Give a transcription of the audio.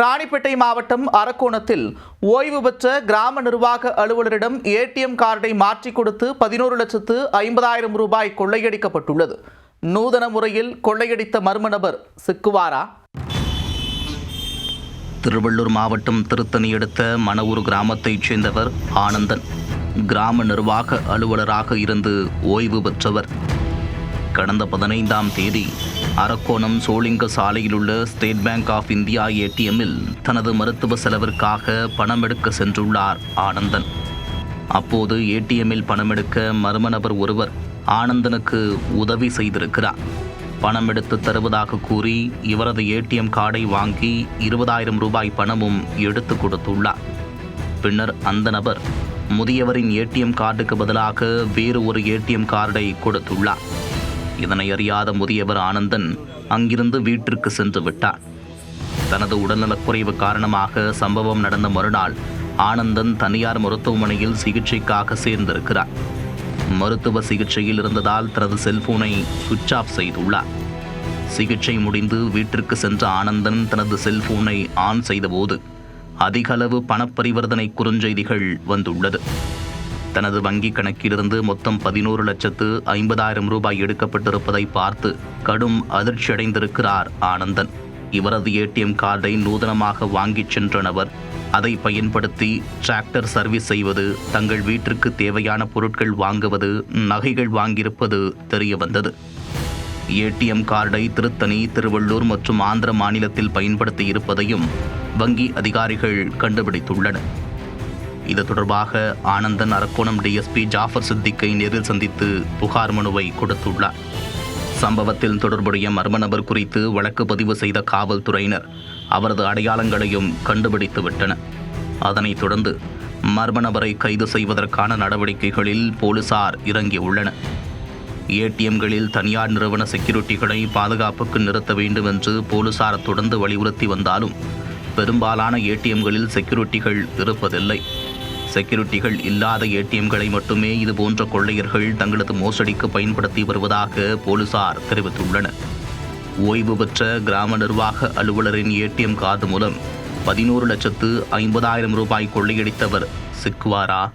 ராணிப்பேட்டை மாவட்டம் அரக்கோணத்தில் ஓய்வு பெற்ற கிராம நிர்வாக அலுவலரிடம் ஏடிஎம் கார்டை மாற்றிக் கொடுத்து பதினோரு லட்சத்து ஐம்பதாயிரம் ரூபாய் கொள்ளையடிக்கப்பட்டுள்ளது. நூதன முறையில் கொள்ளையடித்த மர்ம நபர் சிக்குவாரா? திருவள்ளூர் மாவட்டம் திருத்தணி எடுத்த மணவூர் கிராமத்தைச் சேர்ந்தவர் ஆனந்தன். கிராம நிர்வாக அலுவலராக இருந்து ஓய்வு பெற்றவர். கடந்த பதினைந்தாம் தேதி அரக்கோணம் சோளிங்க சாலையில் உள்ள ஸ்டேட் பேங்க் ஆஃப் இந்தியா ஏடிஎம்மில் தனது மருத்துவ செலவிற்காக பணம் எடுக்க சென்றுள்ளார் ஆனந்தன். அப்போது ஏடிஎம்மில் பணம் எடுக்க மர்ம நபர் ஒருவர் ஆனந்தனுக்கு உதவி செய்திருக்கிறார். பணம் எடுத்து தருவதாக கூறி இவரது ஏடிஎம் கார்டை வாங்கி இருபதாயிரம் ரூபாய் பணமும் எடுத்து கொடுத்துள்ளார். பின்னர் அந்த நபர் முதியவரின் ஏடிஎம் கார்டுக்கு பதிலாக வேறு ஒரு ஏடிஎம் கார்டை கொடுத்துள்ளார். இதனை அறியாத முதியவர் ஆனந்தன் அங்கிருந்து வீட்டிற்கு சென்று விட்டார் தனது உடல்நலக்குறைவு காரணமாக சம்பவம் நடந்த மறுநாள் ஆனந்தன் தனியார் மருத்துவமனையில் சிகிச்சைக்காக சேர்ந்திருக்கிறார். மருத்துவ சிகிச்சையில் இருந்ததால் தனது செல்போனை சுவிட்ச் ஆஃப் செய்துள்ளார். சிகிச்சை முடிந்து வீட்டிற்கு சென்ற ஆனந்தன் தனது செல்போனை ஆன் செய்தபோது அதிகளவு பணப்பரிவர்த்தனை குறுஞ்செய்திகள் வந்துள்ளது. தனது வங்கி கணக்கிலிருந்து மொத்தம் பதினோரு லட்சத்து ஐம்பதாயிரம் ரூபாய் எடுக்கப்பட்டிருப்பதை பார்த்து கடும் அதிர்ச்சியடைந்திருக்கிறார் ஆனந்தன். இவரது ஏடிஎம் கார்டை நூதனமாக வாங்கிச் சென்ற நபர். அதை பயன்படுத்தி டிராக்டர் சர்வீஸ் செய்வது தங்கள் வீட்டிற்கு தேவையான பொருட்கள் வாங்குவது நகைகள் வாங்கியிருப்பது தெரிய வந்தது ஏடிஎம் கார்டை திருத்தணி திருவள்ளூர் மற்றும் ஆந்திர மாநிலத்தில் பயன்படுத்தி இருப்பதையும் வங்கி அதிகாரிகள் கண்டுபிடித்துள்ளனர். இது தொடர்பாக ஆனந்தன் அரக்கோணம் டிஎஸ்பி ஜாஃபர் சித்திக்கை நேரில் சந்தித்து புகார் மனுவை கொடுத்துள்ளார். சம்பவத்தில் தொடர்புடைய மர்ம நபர் குறித்து வழக்கு பதிவு செய்த காவல்துறையினர் அவரது அடையாளங்களையும் கண்டுபிடித்து விட்டனர். அதனைத் தொடர்ந்து மர்ம நபரை கைது செய்வதற்கான நடவடிக்கைகளில் போலீசார் இறங்கியுள்ளனர் ஏடிஎம்களில் தனியார் நிறுவன செக்யூரிட்டிகளை பாதுகாப்புக்கு நிறுத்த வேண்டும் என்று போலீசார் தொடர்ந்து வலியுறுத்தி வந்தாலும் பெரும்பாலான ஏடிஎம்களில் செக்யூரிட்டிகள் இருப்பதில்லை. செக்யூரிட்டிகள் இல்லாத ஏடிஎம்களை மட்டுமே இதுபோன்ற கொள்ளையர்கள் தங்களது மோசடிக்கு பயன்படுத்தி வருவதாக போலீசார் தெரிவித்துள்ளனர். ஓய்வு பெற்ற கிராம நிர்வாக அலுவலரின் ஏடிஎம் கார்டு மூலம் பதினோரு லட்சத்து ஐம்பதாயிரம் ரூபாய் கொள்ளையடித்தவர் சிக்குவாரா?